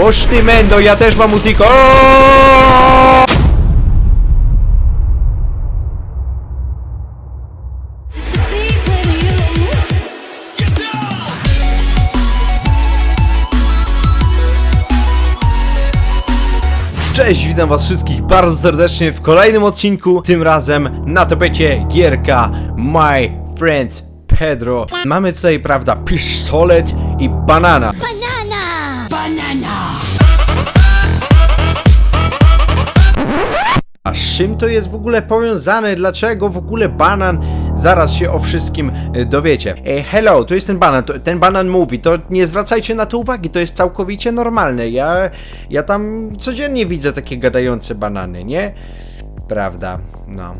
Oż ty mendo, ja też mam muzykę. Cześć, witam was wszystkich bardzo serdecznie w kolejnym odcinku, tym razem na tapecie gierka My Friend Pedro. Mamy tutaj, prawda, pistolet i banana. A z czym to jest w ogóle powiązane? Dlaczego w ogóle banan? Zaraz się o wszystkim e, dowiecie. E, hello, to jest ten banan. To, ten banan mówi, to nie zwracajcie na to uwagi, to jest całkowicie normalne. Ja, ja tam codziennie widzę takie gadające banany, nie? Prawda, no.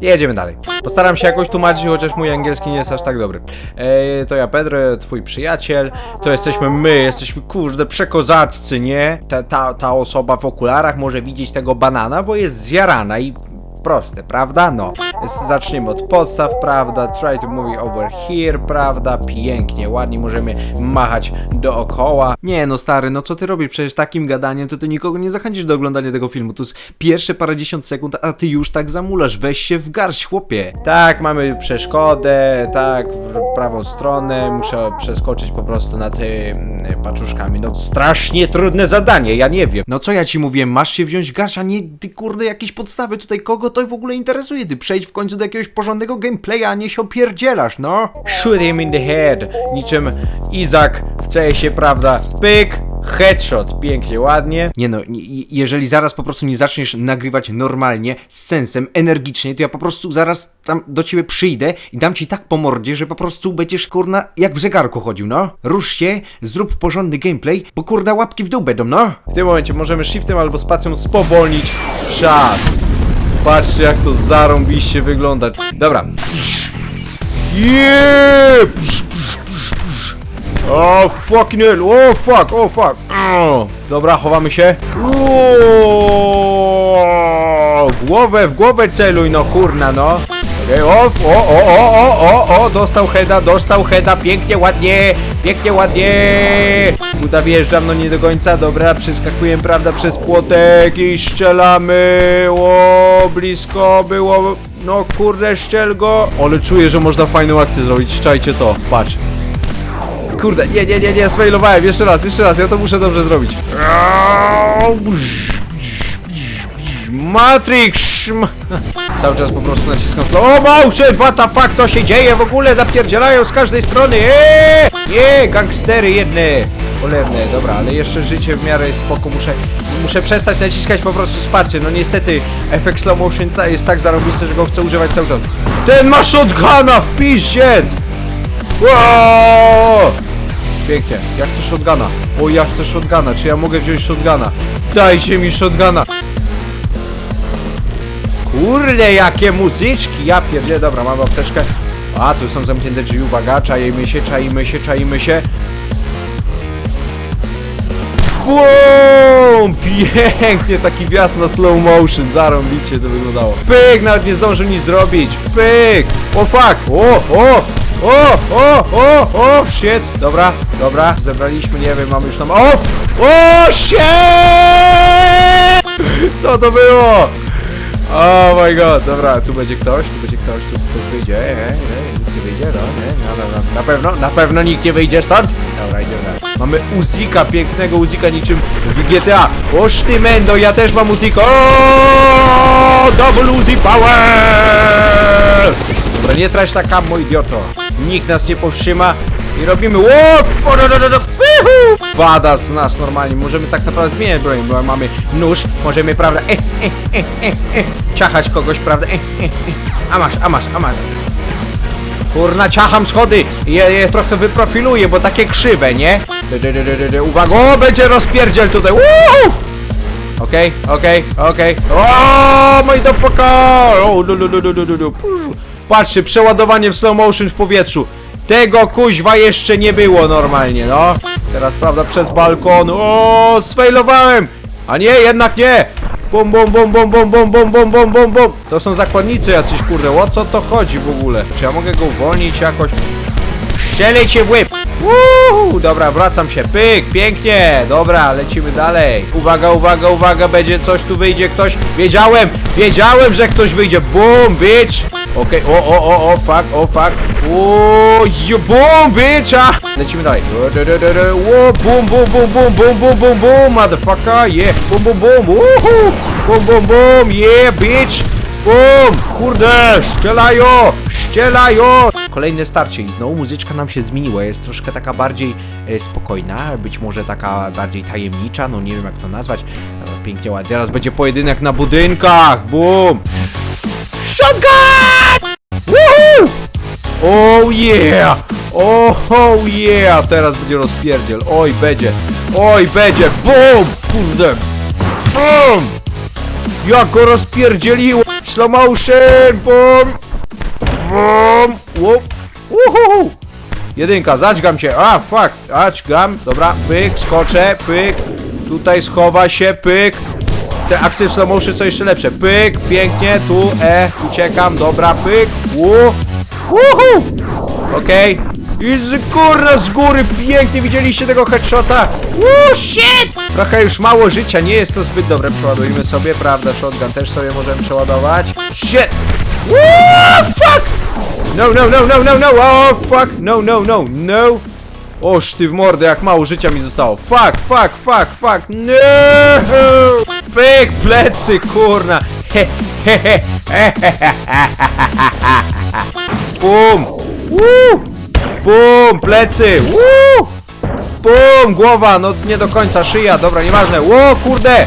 Jedziemy dalej. Postaram się jakoś tłumaczyć, chociaż mój angielski nie jest aż tak dobry. E, to ja Pedro, twój przyjaciel. To jesteśmy my, jesteśmy kurde przekozaccy, nie? Ta, ta, ta osoba w okularach może widzieć tego banana, bo jest zjarana i proste, prawda? No. Zaczniemy od podstaw, prawda? Try to move over here, prawda? Pięknie, ładnie możemy machać dookoła. Nie no stary, no co ty robisz? Przecież takim gadaniem to ty nikogo nie zachęcisz do oglądania tego filmu. To jest pierwsze parędziesiąt sekund, a ty już tak zamulasz. Weź się w garść, chłopie. Tak, mamy przeszkodę, tak, w prawą stronę. Muszę przeskoczyć po prostu nad tymi paczuszkami. No strasznie trudne zadanie, ja nie wiem. No co ja ci mówię, masz się wziąć garść, a nie ty kurde jakieś podstawy tutaj. Kogo to w ogóle interesuje? Ty przejdź w końcu do jakiegoś porządnego gameplaya, a nie się opierdzielasz, no. Shoot him in the head. Niczym Izak w CS-ie, prawda? Pyk, Headshot, pięknie, ładnie. Nie no, jeżeli zaraz po prostu nie zaczniesz nagrywać normalnie, z sensem, energicznie, to ja po prostu zaraz tam do ciebie przyjdę i dam ci tak po mordzie, że po prostu będziesz kurna jak w zegarku chodził, no. Rusz się, zrób porządny gameplay, bo kurna łapki w dół będą, no. W tym momencie możemy shiftem albo spacją spowolnić czas. Patrzcie jak to zarąbiście wygląda. Dobra. Yeah! Psz, psz, psz, psz. O fucking hell, o fuck, o fuck. Dobra, chowamy się. Uuu, w głowę, w głowę celuj, no kurna, no. O, o, o, o, o, o, o, dostał heada, dostał heada, pięknie, ładnie, pięknie, ładnie. Uda wjeżdżam, no nie do końca, dobra, przeskakuję, prawda, przez płotek i strzelamy. O, blisko było, no kurde, szczel go. Ale czuję, że można fajną akcję zrobić, czajcie to, patrz. Kurde, nie, nie, nie, nie, sfailowałem. Jeszcze raz, jeszcze raz, ja to muszę dobrze zrobić. Matrix! Cały czas po prostu naciskam slow. O, motion! What the fuck, co się dzieje w ogóle? Zapierdzielają z każdej strony. Eee! Nie, gangstery jedne. Cholerne, dobra, ale jeszcze życie w miarę spoko. Muszę, muszę przestać naciskać po prostu spacie. No niestety, efekt slow motion ta- jest tak zarobisty, że go chcę używać cały czas. Ten ma shotguna w piździe! Wow! Pięknie, ja chcę shotguna. O, ja chcę shotguna. Czy ja mogę wziąć shotguna? Dajcie mi shotguna. Kurde, jakie muzyczki! Ja pierdzie, dobra, mam apteczkę. A, tu są zamknięte drzwi, uwaga, czajmy się, czajmy się, czajmy się. Boom! Pięknie, taki wjazd na slow motion, zarąbicie to wyglądało. Pyk, nawet nie zdążył nic zrobić. Pyk! O fuck! O, o! O, o, o, o, shit! Dobra, dobra, zebraliśmy, nie wiem, mamy już tam... O! O, shit! Co to było? Oh my god, dobra, tu będzie ktoś, tu będzie ktoś, tu ktoś wyjdzie, ej, ej, ej, nikt nie wyjdzie, no, nie, no, no, no, na pewno, na pewno nikt nie wyjdzie stąd. Dobra, idziemy. Mamy Uzika, pięknego Uzika niczym w GTA. Oż ty mendo, ja też mam Uzika. O, double Uzi power! Dobra, nie trać tak ammo, idioto. Nikt nas nie powstrzyma i robimy ło, do, do, do, do. Pada z nas normalnie, możemy tak naprawdę zmieniać broń, bo mamy nóż, możemy, prawda, e, e, e, e, e, ciachać kogoś, prawda, e, e, e, a masz, a masz, a masz. Kurna, ciacham schody, je, je trochę wyprofiluję, bo takie krzywe, nie? Uwaga, o, będzie rozpierdziel tutaj, Woo! Okej, okej, okej. O, my the fucker! O, lu, lu, lu, lu, lu, lu, lu. Puż. Patrzcie, przeładowanie w slow motion w powietrzu. Tego kuźwa jeszcze nie było normalnie, no. Teraz, prawda, przez balkon. O, sfailowałem! A nie, jednak nie! Bum, bum, bum, bum, bum, bum, bum, bum, bum, bum, bum. To są zakładnicy jacyś, kurde, o co to chodzi w ogóle? Czy ja mogę go uwolnić jakoś? Strzelę cię w dobra, wracam się. Pyk, pięknie. Dobra, lecimy dalej. Uwaga, uwaga, uwaga, będzie coś tu wyjdzie, ktoś. Wiedziałem, wiedziałem, że ktoś wyjdzie. Boom, bitch. Okej, o, o, o, o, fuck, o, fuck. O, you boom, bitch. A. Lecimy dalej. O, boom, boom, boom, boom, boom, boom, boom, boom, motherfucker, yeah. Boom, boom, boom, uhu. Boom, boom, boom, yeah, bitch. Bum! Kurde! Strzelają! Strzelają! Kolejne starcie i znowu muzyczka nam się zmieniła, jest troszkę taka bardziej e, spokojna, być może taka bardziej tajemnicza, no nie wiem jak to nazwać. Pięknie ładnie, teraz będzie pojedynek na budynkach! Bum! Oh yeah! Oh, oh yeah! Teraz będzie rozpierdziel, oj będzie, oj będzie, bum! Kurde! Bum! Jak go rozpierdzieliło! Slow motion! Bum! Bum! Łup! Uhuhu! Jedynka, zaćgam cię! A, fuck! Zaćgam, dobra, pyk, skoczę, pyk. Tutaj schowa się, pyk. Te akcje w slow motion są jeszcze lepsze. Pyk, pięknie, tu, e, uciekam, dobra, pyk, u, uhu! Okej. I z kurna z góry pięknie widzieliście tego headshota. Uuu, shit! Trochę już mało życia, nie jest to zbyt dobre. Przeładujmy sobie, prawda? Shotgun też sobie możemy przeładować. Shit! Uuu, fuck! No, no, no, no, no, no, oh, fuck! No, no, no, no! Oż ty w mordę, jak mało życia mi zostało. Fuck, fuck, fuck, fuck, no! Pyk, plecy, kurna! He, he, he, he, he, he, he, he. Bum! Woo! Bum! Plecy! Woo! Bum! Głowa! No nie do końca, szyja, dobra, nieważne. Ło, kurde!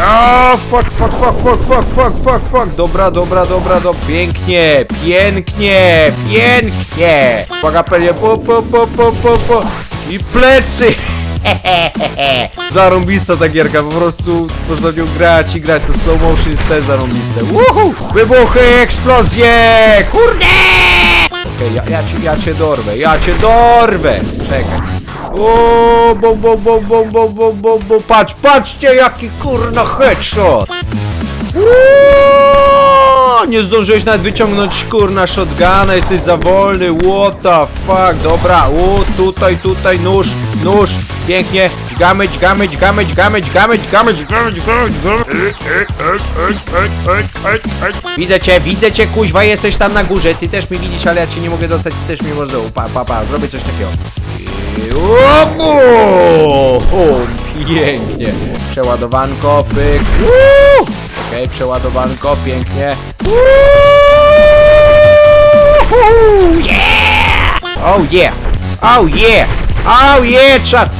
O, fuck, fuck, fuck, fuck, fuck, fuck, fuck, fuck. Dobra, dobra, dobra, do pięknie, pięknie, pięknie. Uwaga, pelie, po, po, po, po, po, po. I plecy! Zarąbista ta gierka, po prostu można w nią grać i grać, to slow motion jest też zarąbiste. Woohoo! Wybuchy, eksplozje! Kurde! Okej, ja, ja, ja cię dorwę, ja cię dorwę! Czekaj. O, bo, bo, bo, bo, bo, bo, bo, bo, patrz, patrzcie jaki kurna headshot! Uuu, Nie zdążyłeś nawet wyciągnąć kurna shotguna, jesteś za wolny, what the fuck, dobra, u, tutaj, tutaj, nóż, nóż, pięknie, dźgamy, dźgamy, dźgamy, dźgamy, dźgamy, dźgamy, dźgamy. Widzę cię, widzę cię, kuźwa, jesteś tam na górze, ty też mnie widzisz, ale ja cię nie mogę dostać, ty też mnie możesz, pa, pa, pa, zrobię coś takiego. I- pięknie, przeładowanko, pyk, Uuu. Okej, przeładowanko, pięknie. Uuu, yeah! Oh yeah! Oh yeah! Oh yeah! Czad!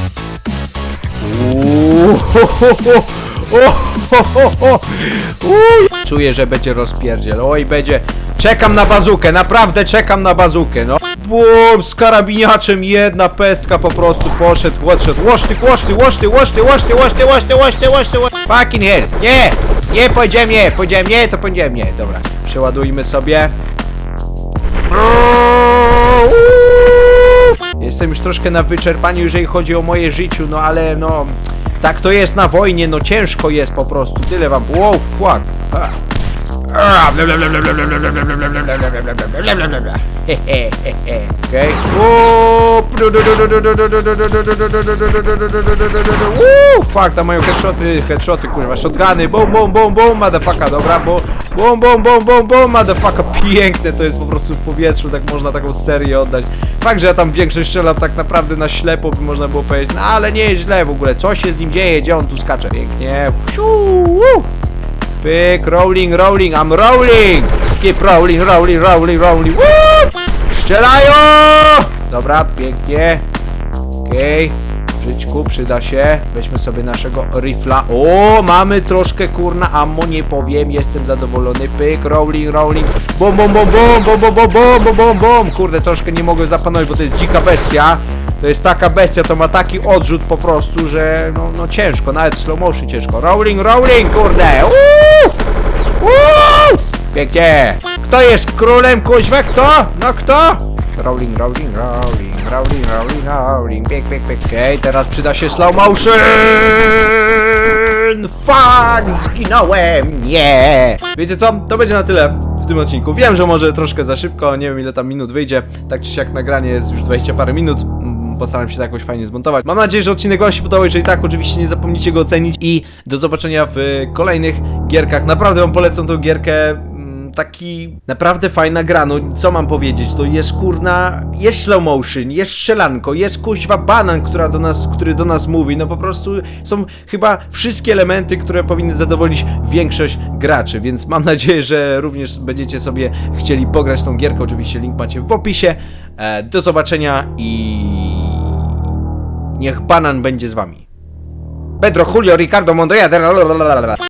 Czuję, że będzie rozpierdziel. Oj, będzie. Czekam na bazukę, naprawdę czekam na bazukę, no. Bum, z karabiniaczem jedna pestka po prostu poszedł, odszedł. Łoszty, łoszty, łoszty, łoszty, łoszty, łoszty, łoszty, łoszty, łoszty, łoszty. Fucking hell. Nie! Nie, powiedziałem nie, powiedziałem nie, to powiedziałem nie. Dobra, przeładujmy sobie. Jestem już troszkę na wyczerpaniu, jeżeli chodzi o moje życiu, no ale no... Tak to jest na wojnie, no ciężko jest po prostu, tyle wam... Wow, fuck! A. Okej. Uuu, fuck, tam mają headshoty, headshoty, kurwa, shotguny, bum, bum, bum, bum, motherfucka, dobra, bo bum, bum, bum, bum, bum, motherfucka, piękne to jest po prostu w powietrzu, tak można taką serię oddać. Fakt, że ja tam większość strzelam tak naprawdę na ślepo, by można było powiedzieć, no ale nie jest źle w ogóle, co się z nim dzieje, gdzie on tu skacze, pięknie, Uuu. Pyk, rolling, rolling, I'm rolling! Keep rolling, rolling, rolling, rolling, woo! Strzelają! Dobra, pięknie. Okej. Żyćku, przyda się. Weźmy sobie naszego rifla. O, mamy troszkę kurna ammo, nie powiem, jestem zadowolony. Pyk, rolling, rolling. Bom, bom, bom, bom, bom, bom, bom, bom, bom, bom, bom. Kurde, troszkę nie mogłem zapanować, bo to jest dzika bestia. To jest taka bestia, to ma taki odrzut po prostu, że no, no ciężko, nawet slow motion ciężko. Rolling, rolling, kurde! Uuu! Uuu! Pięknie! Kto jest królem kuźwa? Kto? No kto? Rolling, rolling, rolling, rolling, rolling, rolling, pięk, pięk, pięk. Okej, teraz przyda się slow motion! Fuck, zginąłem! Nie! Wiecie co? To będzie na tyle w tym odcinku. Wiem, że może troszkę za szybko, nie wiem ile tam minut wyjdzie. Tak czy siak nagranie jest już 20 parę minut. Postaram się to jakoś fajnie zmontować. Mam nadzieję, że odcinek wam się podobał, jeżeli tak, oczywiście nie zapomnijcie go ocenić i do zobaczenia w kolejnych gierkach. Naprawdę wam polecam tą gierkę. Mm, taki naprawdę fajna gra, no co mam powiedzieć, to jest kurna, jest slow motion, jest strzelanko, jest kuźwa banan, która do nas, który do nas mówi, no po prostu są chyba wszystkie elementy, które powinny zadowolić większość graczy, więc mam nadzieję, że również będziecie sobie chcieli pograć tą gierkę, oczywiście link macie w opisie, e, do zobaczenia i niech banan będzie z wami. Pedro, Julio, Ricardo, Montoya,